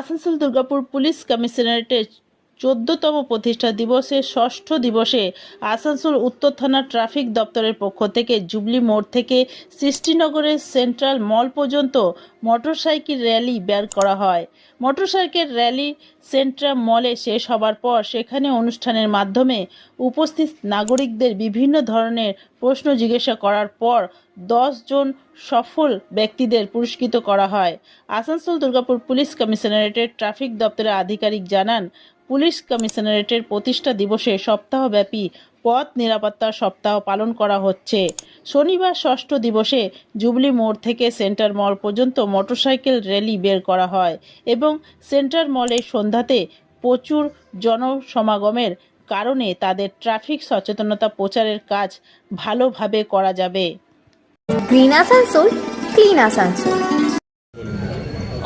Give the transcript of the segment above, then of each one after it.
Asansol Durgapur police কমিশনারেটের চোদ্দতম প্রতিষ্ঠা দিবসের ষষ্ঠ দিবসে আসানসোল উত্তর থানা ট্রাফিক দপ্তরের পক্ষ থেকে জুবলি মোড় থেকে সৃষ্টিনগরের সেন্ট্রাল মল পর্যন্ত মোটরসাইকেল র্যালি বের করা হয়। মোটরসাইকেল র্যালি সেন্ট্রাল মলে শেষ হবার পর সেখানে অনুষ্ঠানের মাধ্যমে উপস্থিত নাগরিকদের বিভিন্ন ধরনের প্রশ্ন জিজ্ঞাসা করার পর জন সফল ব্যক্তিদের পুরস্কৃত করা হয়। আসানসোল দুর্গাপুর পুলিশ কমিশনারেটের ট্রাফিক দপ্তরের আধিকারিক জানান পুলিশ কমিশনারেটের প্রতিষ্ঠা দিবসে সপ্তাহব্যাপী পথ নিরাপত্তা সপ্তাহ পালন করা হচ্ছে। শনিবার ষষ্ঠ দিবসে জুবলি মোড় থেকে সেন্টার মল পর্যন্ত মোটরসাইকেল র্যালি বের করা হয় এবং সেন্টার মলে সন্ধ্যাতে প্রচুর জনসমাগমের কারণে তাদের ট্রাফিক সচেতনতা প্রচারের কাজ ভালোভাবে করা যাবে। গ্রিন আসানসোল ক্লিন আসানসোল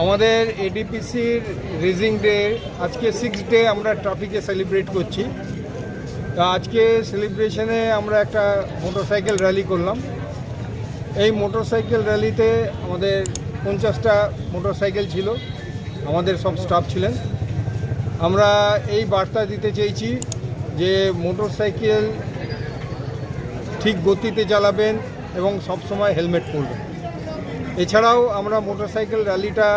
আমাদের এডিপিসির রেজিং ডে, আজকে সিক্স ডে আমরা ট্রাফিকে সেলিব্রেট করছি। তা আজকে সেলিব্রেশনে আমরা একটা মোটরসাইকেল র্যালি করলাম। এই মোটরসাইকেল র্যালিতে আমাদের পঞ্চাশটা মোটরসাইকেল ছিল, আমাদের সব স্টাফ ছিলেন। আমরা এই বার্তা দিতে চেয়েছি যে মোটরসাইকেল ঠিক গতিতে চালাবেন এবং সব সময় হেলমেট পরবেন। এছাড়াও আমরা মোটরসাইকেল র্যালিটা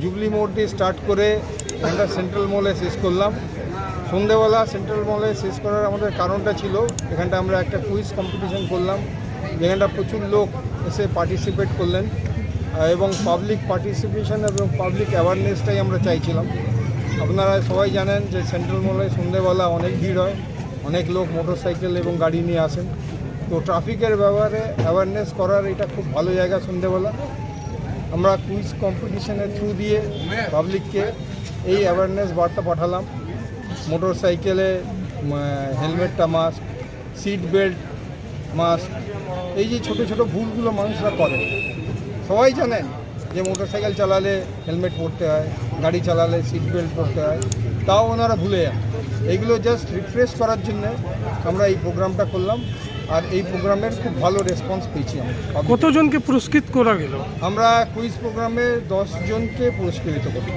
জুবলি মোড় দিয়ে স্টার্ট করে আমরা সেন্ট্রাল মলে শেষ করলাম। সন্ধেবেলা সেন্ট্রাল মলে শেষ করার আমাদের কারণটা ছিল, এখানটা আমরা একটা কুইজ কম্পিটিশন করলাম, যেখানটা প্রচুর লোক এসে পার্টিসিপেট করলেন এবং পাবলিক পার্টিসিপেশন এবং পাবলিক অ্যাওয়ারনেসটাই আমরা চাইছিলাম। আপনারা সবাই জানেন যে সেন্ট্রাল মলে সন্ধেবেলা অনেক ভিড় হয়, অনেক লোক মোটরসাইকেল এবং গাড়ি নিয়ে আসেন। তো ট্রাফিকের ব্যাপারে অ্যাওয়ারনেস করার এটা খুব ভালো জায়গা সন্ধেবেলা। আমরা কুইজ কম্পিটিশনের থ্রু দিয়ে পাবলিককে এই অ্যাওয়ারনেস বার্তা পাঠালাম। মোটর সাইকেলে হেলমেটটা মাস্ক সিট বেল্ট মাস্ক এই যে ছোট ছোট ভুলগুলো মানুষরা করে। সবাই জানেন যে মোটর সাইকেল চালালে হেলমেট পরতে হয়, গাড়ি চালালে সিট বেল্ট পরতে হয়, তাও ওনারা ভুলে যান। এইগুলো জাস্ট রিফ্রেশ করার জন্য আমরা এই প্রোগ্রামটা করলাম। আর এই প্রোগ্রামের খুব ভালো রেসপন্স পেয়েছি আমরা। কতজনকে পুরস্কৃত করা গেল? আমরা কুইজ প্রোগ্রামে দশজনকে পুরস্কৃত করি